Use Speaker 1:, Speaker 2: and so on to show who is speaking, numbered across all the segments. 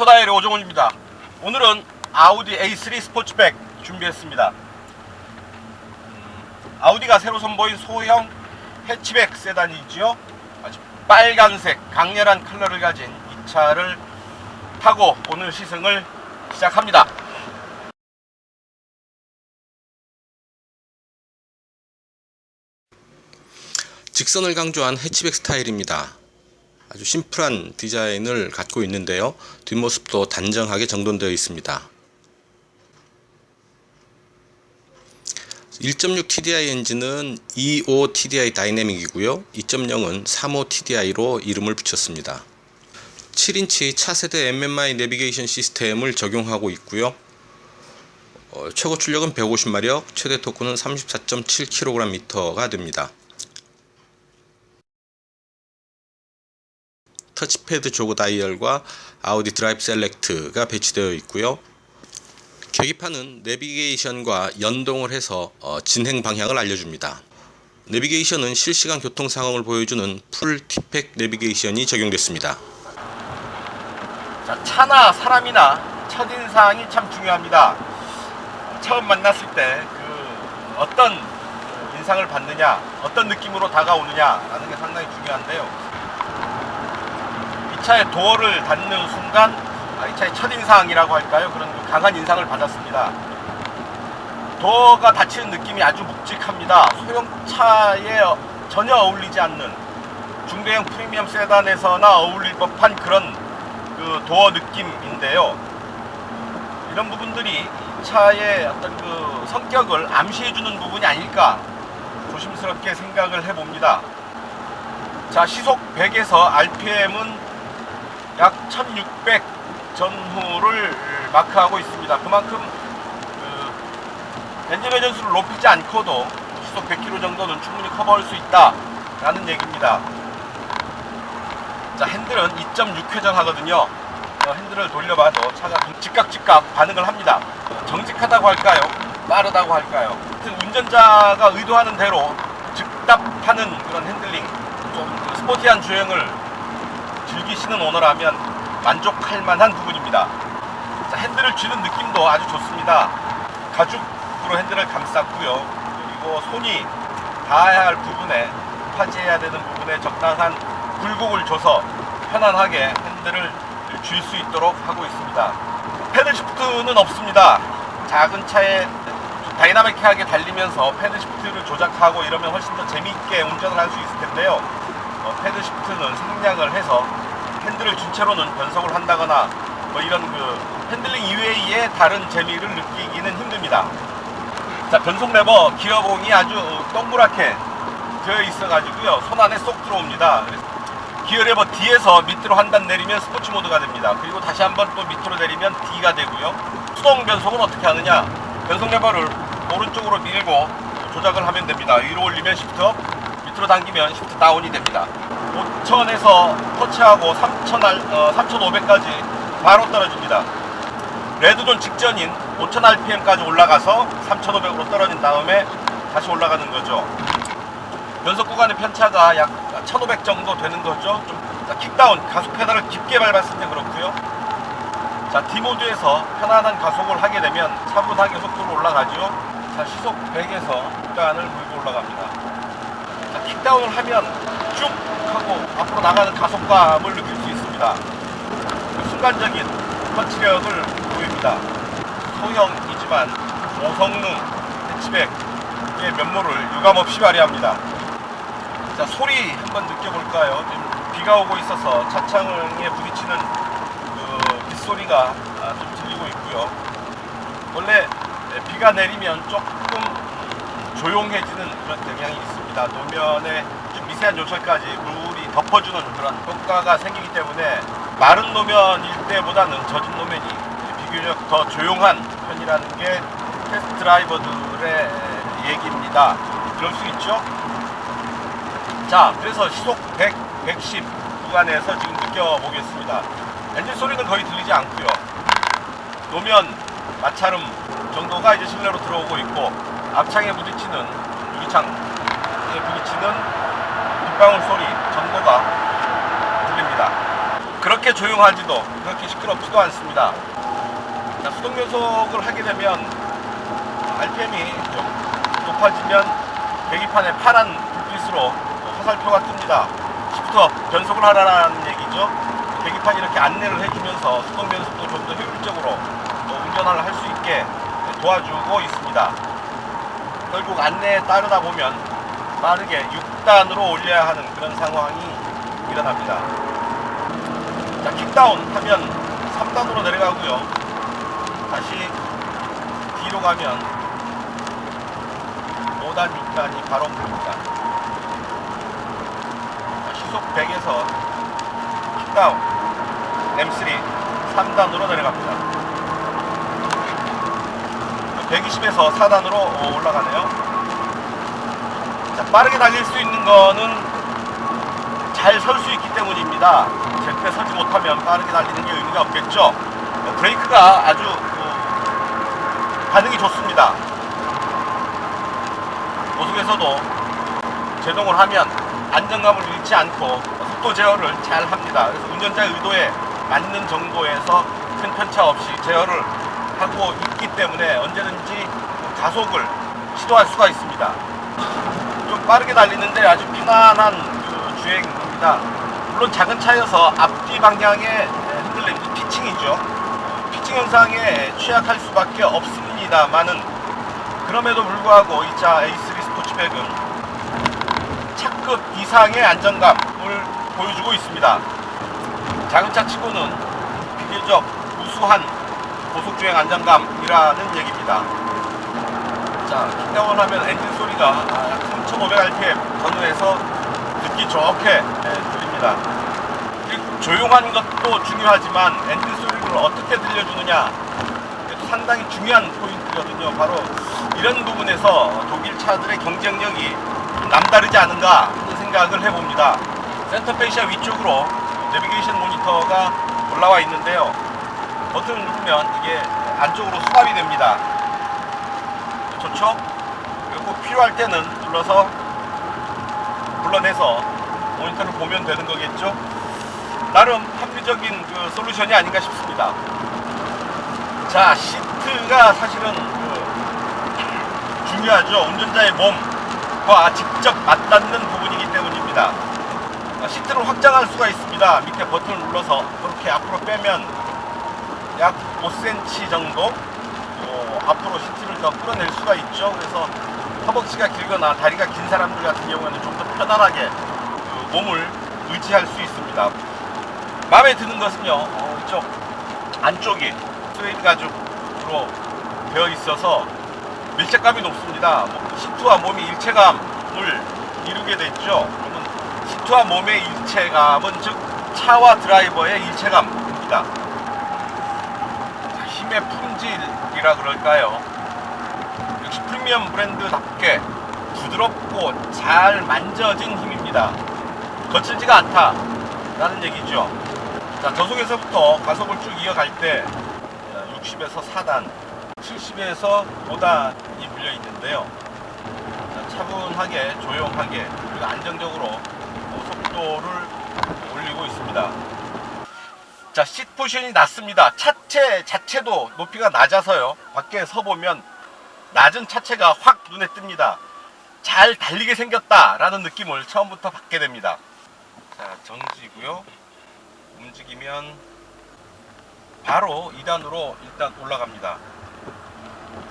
Speaker 1: 네, 오토다이의 오종훈입니다. 오늘은 아우디 A3 스포츠백 준비했습니다. 음, 아우디가 새로 선보인 소형 해치백 세단이지요. 아주 빨간색 강렬한 컬러를 가진 이 차를 타고 오늘 시승을 시작합니다.
Speaker 2: 직선을 강조한 해치백 스타일입니다. 아주 심플한 디자인을 갖고 있는데요. 뒷모습도 단정하게 정돈되어 있습니다. 1.6 TDI 엔진은 2.5 TDI 다이내믹이고요. 2.0은 3.5 TDI로 이름을 붙였습니다. 7인치 차세대 MMI 내비게이션 시스템을 적용하고 있고요. 어, 최고 출력은 150마력, 최대 토크는 34.7kgm가 됩니다. 터치패드 조그 다이얼과 아우디 드라이브 셀렉트가 배치되어 있고요. 계기판은 내비게이션과 연동을 해서 어, 진행 방향을 알려줍니다. 내비게이션은 실시간 교통 상황을 보여주는 풀 티팩 내비게이션이 적용됐습니다.
Speaker 1: 자, 차나 사람이나 첫인상이 참 중요합니다. 처음 만났을 때 그 어떤 인상을 받느냐, 어떤 느낌으로 다가오느냐라는 게 상당히 중요한데요. 이 차의 도어를 닫는 순간 아, 이 차의 첫인상이라고 할까요? 그런 그 강한 인상을 받았습니다. 도어가 닫히는 느낌이 아주 묵직합니다. 소형차에 전혀 어울리지 않는 중대형 프리미엄 세단에서나 어울릴 법한 그런 그 도어 느낌인데요. 이런 부분들이 이 차의 어떤 그 성격을 암시해주는 부분이 아닐까 조심스럽게 생각을 해봅니다. 자, 시속 100에서 RPM은 약 1600 전후를 마크하고 있습니다. 그만큼 그 엔진 회전수를 높이지 않고도 시속 100km 정도는 충분히 커버할 수 있다라는 얘기입니다. 자, 핸들은 2.6회전 하거든요. 어, 핸들을 돌려봐도 차가 즉각 즉각 반응을 합니다. 정직하다고 할까요? 빠르다고 할까요? 하여튼 운전자가 의도하는 대로 즉답하는 그런 핸들링, 좀그 스포티한 주행을 즐기시는 오너라면 만족할 만한 부분입니다. 자, 핸들을 쥐는 느낌도 아주 좋습니다. 가죽으로 핸들을 감쌌고요. 그리고 손이 닿아야 할 부분에 파지해야 되는 부분에 적당한 굴곡을 줘서 편안하게 핸들을 쥘수 있도록 하고 있습니다. 패들 시프트는 없습니다. 작은 차에 좀 다이나믹하게 달리면서 패드 시프트를 조작하고 이러면 훨씬 더 재미있게 운전을 할 수 있을 텐데요. 어, 패드 시프트는 생략을 해서 핸들을 준 채로는 변속을 한다거나 뭐 이런 그 핸들링 이외의 다른 재미를 느끼기는 힘듭니다. 자 변속 레버 기어봉이 아주 동그랗게 되어 있어 가지고요 손 안에 쏙 들어옵니다. 기어 레버 D에서 밑으로 한 단 내리면 스포츠 모드가 됩니다. 그리고 다시 한 번 또 밑으로 내리면 D가 되고요. 수동 변속은 어떻게 하느냐? 변속 레버를 오른쪽으로 밀고 조작을 하면 됩니다. 위로 올리면 시프트 업, 밑으로 당기면 시프트 다운이 됩니다. 5천에서 터치하고 3,000, 어, 3,500까지 바로 떨어집니다. 레드존 직전인 5,000rpm까지 올라가서 3,500으로 떨어진 다음에 다시 올라가는 거죠. 변속 구간의 편차가 약 1,500 정도 되는 거죠. 좀 자, 킥다운 가속 페달을 깊게 밟았을 때 그렇고요. 자, D 모드에서 편안한 가속을 하게 되면 차분하게 속도로 올라가죠. 자, 시속 100에서 구간을 물고 올라갑니다. 자, 킥다운을 하면 쭉 하고 앞으로 나가는 가속감을 느낄 수 있습니다. 그 순간적인 터치력을 보입니다. 소형이지만 고성능 해치백의 면모를 유감없이 발휘합니다. 자 소리 한번 느껴볼까요? 지금 비가 오고 있어서 차창에 부딪히는 그 빗소리가 아, 좀 들리고 있고요. 원래 비가 내리면 조금 조용해지는 그런 경향이 있습니다. 노면에 좀 미세한 요철까지 물이 덮어주는 그런 효과가 생기기 때문에 마른 노면일 때보다는 젖은 노면이 비교적 더 조용한 편이라는 게 테스트 드라이버들의 얘기입니다. 그럴 수 있죠? 자, 그래서 시속 100, 110 구간에서 지금 느껴보겠습니다. 엔진 소리는 거의 들리지 않고요. 노면 마찰음 정도가 이제 실내로 들어오고 있고 앞창에 부딪히는 유리창에 부딪히는 빗방울 소리 정도가 들립니다. 그렇게 조용하지도 그렇게 시끄럽지도 않습니다. 자, 수동 연속을 하게 되면 RPM이 좀 높아지면 계기판에 파란 불빛으로 화살표가 뜹니다. 시프터 변속을 하라는 얘기죠. 계기판이 이렇게 안내를 해주면서 수동 변속도 좀 더 효율적으로 어, 운전을 할 수 있게 도와주고 있습니다. 결국 안내에 따르다 보면 빠르게 6단으로 올려야 하는 그런 상황이 일어납니다. 자, 킥다운 하면 3단으로 내려가고요. 다시 뒤로 가면 5단, 6단이 바로. 자, 시속 100에서 킥다운 M3 3단으로 내려갑니다. 120에서 4단으로 올라가네요. 자, 빠르게 달릴 수 있는 거는 잘 설 수 있기 때문입니다. 제때 서지 못하면 빠르게 달리는 게 의미가 없겠죠. 브레이크가 아주 그, 반응이 좋습니다. 고속에서도 제동을 하면 안정감을 잃지 않고 속도 제어를 잘 합니다. 그래서 운전자의 의도에 맞는 정도에서 큰 편차 없이 제어를 하고 있기 때문에 언제든지 가속을 시도할 수가 있습니다. 좀 빠르게 달리는데 아주 편안한 그 주행입니다. 물론 작은 차여서 앞뒤 방향의 흔들림, 피칭이죠. 피칭 현상에 취약할 수밖에 없습니다만은 그럼에도 불구하고 이 차 A3 스포츠백은 차급 이상의 안정감을 보여주고 있습니다. 작은 차 치고는 비교적 우수한 고속주행 안정감이라는 얘기입니다. 자, 킥다운 하면 엔진 소리가 약 3500rpm 전후에서 듣기 좋게 예, 들립니다. 조용한 것도 중요하지만 엔진 소리를 어떻게 들려주느냐 상당히 중요한 포인트거든요. 바로 이런 부분에서 독일 차들의 경쟁력이 남다르지 않은가 생각을 해봅니다. 센터페시아 위쪽으로 내비게이션 모니터가 올라와 있는데요. 버튼을 누르면 이게 안쪽으로 수납이 됩니다. 좋죠? 그리고 필요할 때는 눌러서 불러내서 모니터를 보면 되는 거겠죠? 나름 합리적인 그 솔루션이 아닌가 싶습니다. 자, 시트가 사실은 그 중요하죠. 운전자의 몸과 직접 맞닿는 부분이기 때문입니다. 아, 시트를 확장할 수가 있습니다. 밑에 버튼을 눌러서 그렇게 앞으로 빼면 약 5cm 정도 어, 앞으로 시트를 더 끌어낼 수가 있죠. 그래서 허벅지가 길거나 다리가 긴 사람들 같은 경우에는 좀 더 편안하게 그 몸을 의지할 수 있습니다. 마음에 드는 것은요, 어, 이쪽 안쪽이 스웨이드 가죽으로 되어 있어서 밀착감이 높습니다. 뭐, 시트와 몸이 일체감을 이루게 됐죠. 그러면 시트와 몸의 일체감은 즉 차와 드라이버의 일체감입니다. 힘의 품질이라 그럴까요? 역시 프리미엄 브랜드답게 부드럽고 잘 만져진 힘입니다. 거칠지가 않다라는 얘기죠. 자, 저속에서부터 가속을 쭉 이어갈 때 60에서 4단, 70에서 5단이 물려 있는데요. 자, 차분하게, 조용하게, 그리고 안정적으로 어, 속도를 올리고 있습니다. 자, 시트 포지션이 낮습니다. 차체 자체도 높이가 낮아서요. 밖에 서 보면 낮은 차체가 확 눈에 띕니다. 잘 달리게 생겼다라는 느낌을 처음부터 받게 됩니다. 자, 정지고요. 움직이면 바로 2단으로 일단 올라갑니다.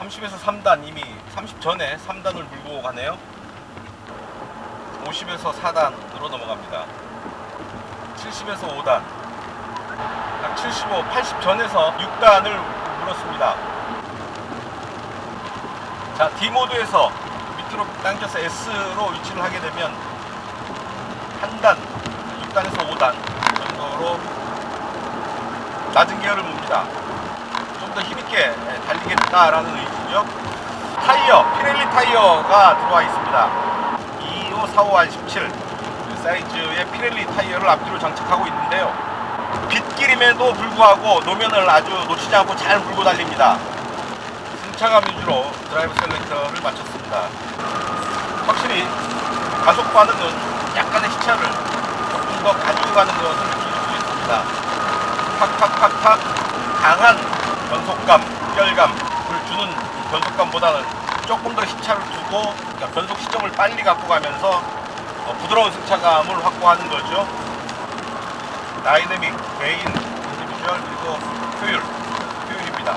Speaker 1: 30에서 3단 이미 30 전에 3단을 물고 가네요. 50에서 4단으로 넘어갑니다. 70에서 5단. 약 75, 80 전에서 6단을 물었습니다. 자, D 모드에서 밑으로 당겨서 S로 위치를 하게 되면 한 단, 6단에서 5단 정도로 낮은 기어를 봅니다. 좀 더 힘있게 달리겠다라는 의지죠. 타이어, 피렐리 타이어가 들어와 있습니다. 2545R17 사이즈의 피렐리 타이어를 앞뒤로 장착하고 있는데요. 빗길임에도 불구하고 노면을 아주 놓치지 않고 잘 물고 달립니다. 승차감 위주로 드라이브 셀렉터를 마쳤습니다. 확실히 가속 반응은 약간의 시차를 조금 더 가지고 가는 것을 느낄 수 있습니다. 팍팍팍팍 강한 변속감, 열감을 주는 변속감보다는 조금 더 시차를 두고 그러니까 변속 시점을 빨리 갖고 가면서 어, 부드러운 승차감을 확보하는 거죠. 다이내믹, 개인, 인디비주얼 그리고 효율, 효율입니다.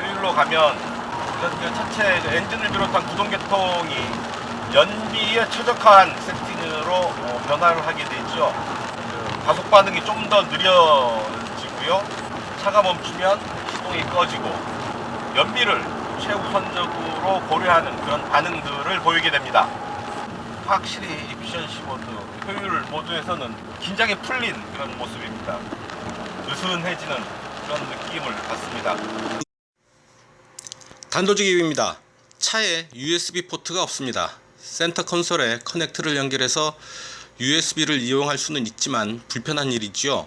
Speaker 1: 효율로 가면 이런 그 엔진을 비롯한 구동 계통이 연비에 최적화한 세팅으로 어, 변화를 하게 되죠. 그 가속 반응이 좀더 느려지고요. 차가 멈추면 시동이 꺼지고 연비를 최우선적으로 고려하는 그런 반응들을 보이게 됩니다. 확실히 이피션시 모드, 효율 모드에서는 긴장이 풀린 그런 모습입니다. 느슨해지는 그런 느낌을 받습니다.
Speaker 2: 단도직 입입니다. 차에 USB 포트가 없습니다. 센터 콘솔에 커넥트를 연결해서 USB를 이용할 수는 있지만 불편한 일이지요.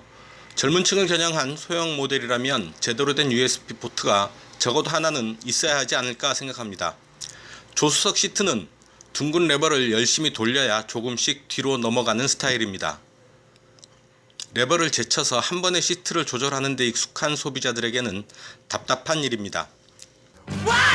Speaker 2: 젊은 층을 겨냥한 소형 모델이라면 제대로 된 USB 포트가 적어도 하나는 있어야 하지 않을까 생각합니다. 조수석 시트는 둥근 레버를 열심히 돌려야 조금씩 뒤로 넘어가는 스타일입니다. 레버를 제쳐서 한 번에 시트를 조절하는 데 익숙한 소비자들에게는 답답한 일입니다.
Speaker 3: Why